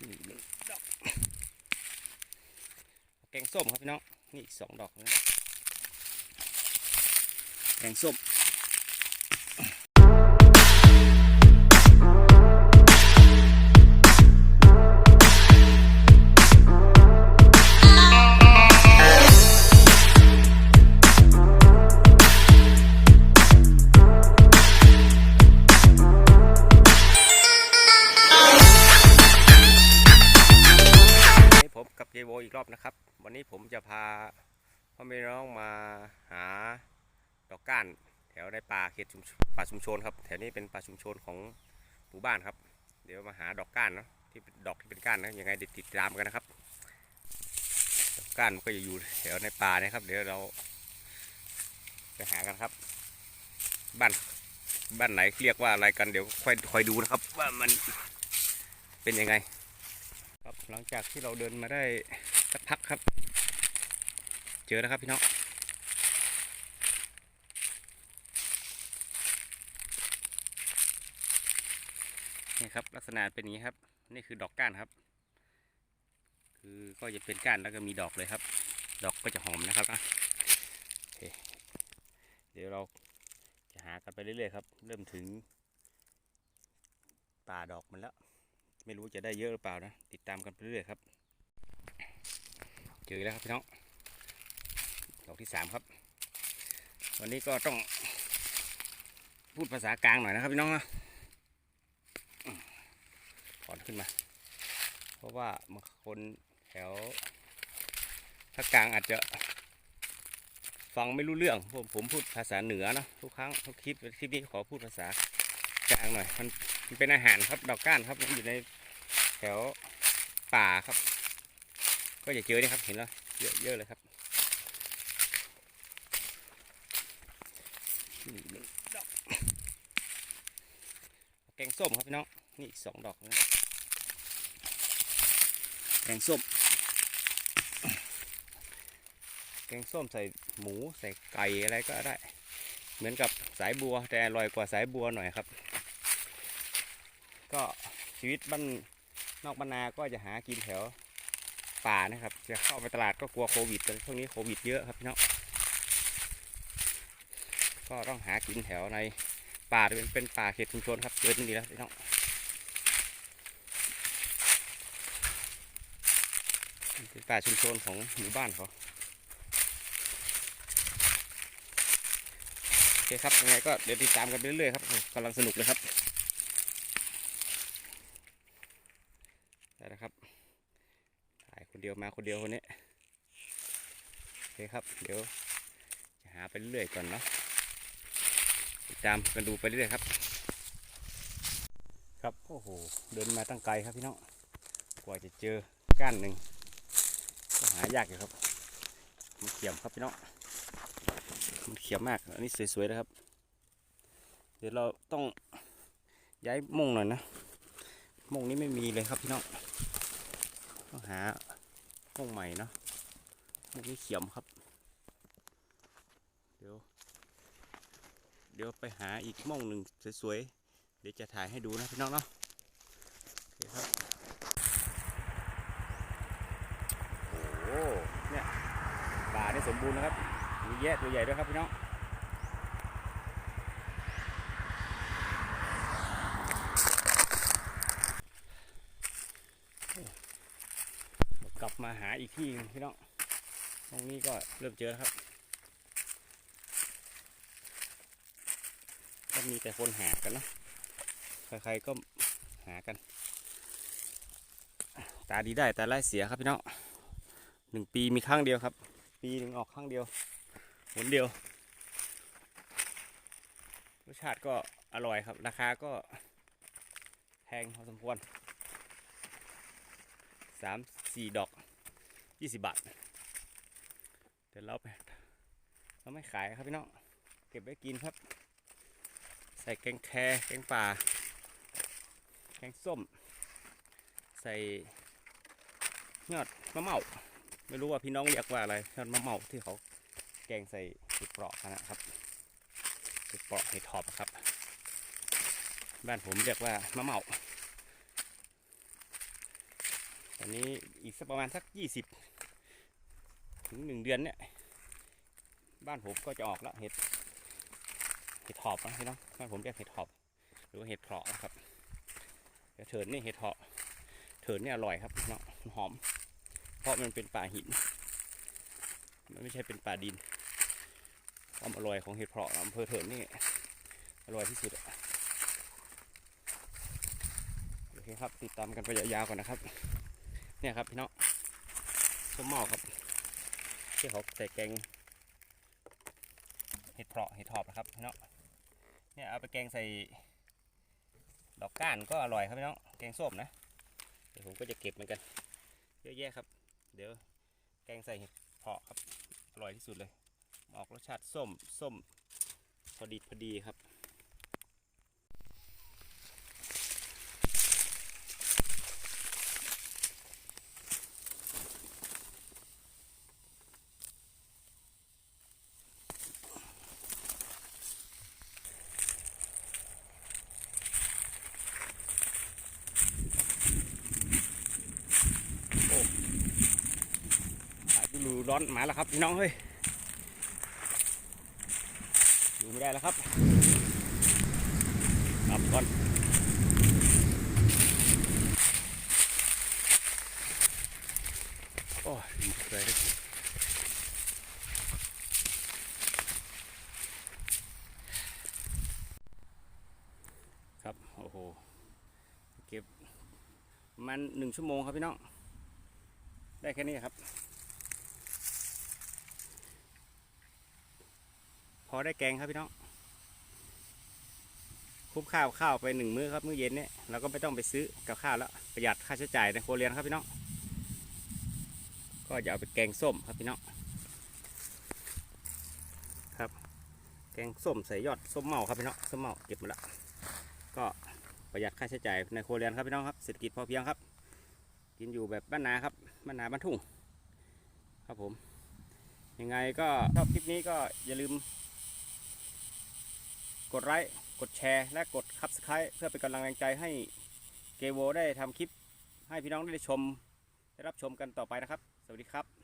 นี่หนึ่งดอกแกงส้มครับพี่น้องนี่อีกสองดอกนะแกงส้ม อีกรอบนะครับ วันนี้ผมจะพาพ่อแม่น้องมาหาดอกก้าน แถวในป่าเขตป่าชุมชนครับ แถวนี้เป็นป่าชุมชนของหมู่บ้านครับ เดี๋ยวมาหาดอกก้านเนาะที่เป็นดอกที่เป็นก้านนะยังไงติดตามกันนะครับ ดอกก้านมันก็จะอยู่แถวในป่านะครับ เดี๋ยวเราไปหากันครับ บ้านบ้านไหนเรียกว่าอะไรกันเดี๋ยวค่อยคอยดูนะครับ ว่ามันเป็นยังไง หลังจากที่เราเดินมาได้สักพักครับ เจอแล้วครับพี่น้องนี่ครับลักษณะเป็นอย่างนี้ครับ นี่คือดอกก้านครับ คือก็จะเป็นก้านแล้วก็มีดอกเลยครับ ดอกก็จะหอมนะครับนะโอเคเดี๋ยวเราจะหากันไปเรื่อยๆครับ เริ่มถึงป่าดอกมันแล้ว ไม่รู้จะได้เยอะหรือเปล่านะ ติดตามกันไปเรื่อยครับ เจอแล้วครับพี่น้อง ดอกที่สามครับ วันนี้ก็ต้องพูดภาษากลางหน่อยนะครับพี่น้องนะถอนขึ้นมา เพราะว่าบางคนแถวภาคกลางอาจจะฟังไม่รู้เรื่องผมผมพูดภาษาเหนือนะทุกครั้งทุกคลิปคลิปนี้ขอพูดภาษา กลางหน่อยมันมันเป็นอาหารครับดอกก้านครับมันอยู่ในแถวป่าครับ ก็จะเจอเนี่ยครับเห็นแล้วเยอะเยอะเลยครับแกงส้มครับพี่น้องนี่อีกสองดอกนะแกงส้ม แกงส้มใส่หมูใส่ไก่อะไรก็ได้ เหมือนกับสายบัวแต่อร่อยกว่าสายบัวหน่อยครับ ก็ชีวิตบ้านนอกบรรนนาก็จะหากินแถวป่านะครับ จะเข้าไปตลาดก็กลัวโควิดแต่ช่วงนี้โควิดเยอะครับพี่น้องก็ต้องหากินแถวในป่าเป็นเป็นป่าเขตชุมชนครับเจอที่นี่แล้วพี่น้องเป็นป่าชุมชนของหมู่บ้านเขาโอเคครับยังไงก็เดี๋ยวติดตามกันไปเรื่อยๆครับกำลังสนุกเลยครับ ได้แล้วครับ ถ่ายคนเดียวมาคนเดียวคนนี้โอเคครับ เดี๋ยวจะหาไปเรื่อยก่อนเนาะติดตามกันดูไปเรื่อยครับ ครับโอ้โหเดินมาตั้งไกลครับพี่น้องกว่าจะเจอก้านหนึ่งก็หายากอยู่ครับ มันเขียมครับพี่น้องมันเขียมมากอันนี้สวยๆนะครับ เดี๋ยวเราต้องย้ายมุงหน่อยนะมุงนี้ไม่มีเลยครับพี่น้องต้องหา มุงใหม่เนาะมุงนี้เขียมครับ เดี๋ยว เดี๋ยวไปหาอีกมุงหนึ่งสวยๆ เดี๋ยวจะถ่ายให้ดูนะพี่น้องเนาะโอเคครับ โอ้โหเนี่ยป่านี่สมบูรณ์นะครับ มีแยะตัวใหญ่ด้วยครับพี่น้อง กลับมาหาอีกที่หนึงพี่น้องตรงนี้ก็เริ่มเจอแล้วครับ ก็มีแต่คนหากันเนอะใครๆก็หากัน ตาดีได้แต่ไร้เสียครับพี่น้องหนึ่งปีมีครั้งเดียวครับ ปีหนึ่งออกครั้งเดียวหนเดียวรสชาติก็อร่อยครับ ราคาก็แพงพอสมควรามสี่ดอกยี่สิบบาท เดี๋ยวเราไปเราไม่ขายครับพี่น้อง เก็บไว้กินครับ ใส่แกงแคแกงป่า แกงส้ม ใส่ยอดมะเมาไม่รู้ว่าพี่น้องเรียกว่าอะไรยอดมะเมาที่เขาแกงใส่เห็ดเปราะกันะครับเห็ดเปราะเห็ดหอบครับ บ้านผมเรียกว่ามะเมา อันนี้อีกสักประมาณสักยี่สิบถึงหนึ่งเดือนเนี่ยบ้านผมก็จะออกแล้วเห็ดเห็ดหอบนะพี่น้องบ้านผมเรียกเห็ดหอบ หรือว่าเห็ดเผาะนะครับเถินนี่เห็ดเผาะเถินนี่อร่อยครับพี่น้องมันหอม เพราะมันเป็นป่าหิน มันไม่ใช่เป็นป่าดินความอร่อยของเห็ดเผาะอำเภอเถินนี่อร่อยที่สุดโอเคครับติดตามกันไปยาวๆก่อนนะครับ เนี่ยครับพี่น้องส้มหม้อครับ ที่เขาใส่แกงเห็ดเผาะเห็ดหอบนะครับพี่น้องเนี่ยเอาไปแกงใส่ดอกก้านก็อร่อยครับพี่น้องแกงส้มนะเดี๋ยวผมก็จะเก็บเหมือนกัน เยอะแยะครับ เดี๋ยวแกงใส่เห็ดเผาะครับอร่อยที่สุดเลย ออกรสชาติส้มส้มพอดีพอดีครับ สายดู ร้อนมาแล้วครับพี่น้องเฮ้ยอยู่ไม่ได้แล้วครับกลับก่อนโอ้ยมีเคยได้กินครับโอ้โหเก็บมันหนึ่งชั่วโมงครับพี่น้อง ได้แค่นี้ครับ อได้แกงครับพี่น้องคุ้มข้าวข้าวไปหนึ่งมื้อครับมื้อเย็นเนี่ยเราก็ไม่ต้องไปซื้อกับข้าวแล้วประหยัดค่าใช้จ่ายในครัวเรือนครับพี่น้องก็จะเอาไปแกงส้มครับพี่น้องครับ แกงส้มใส่ยอดส้มเมาครับพี่น้องส้มเมาเก็บมาละก็ประหยัดค่าใช้จ่ายในครัวเรือนครับพี่น้องครับเศรษฐกิจพอเพียงครับ กินอยู่แบบบ้านนาครับบ้านนาบ้านทุ่งครับผมยังไงก็ชอบคลิปนี้ก็อย่าลืม กดไลค์กดแชร์และกดคับสไครต์เพื่อเป็นกำลังใจให้เกโวได้ทำคลิปให้พี่น้องได้ชม ได้รับชมกันต่อไปนะครับ สวัสดีครับ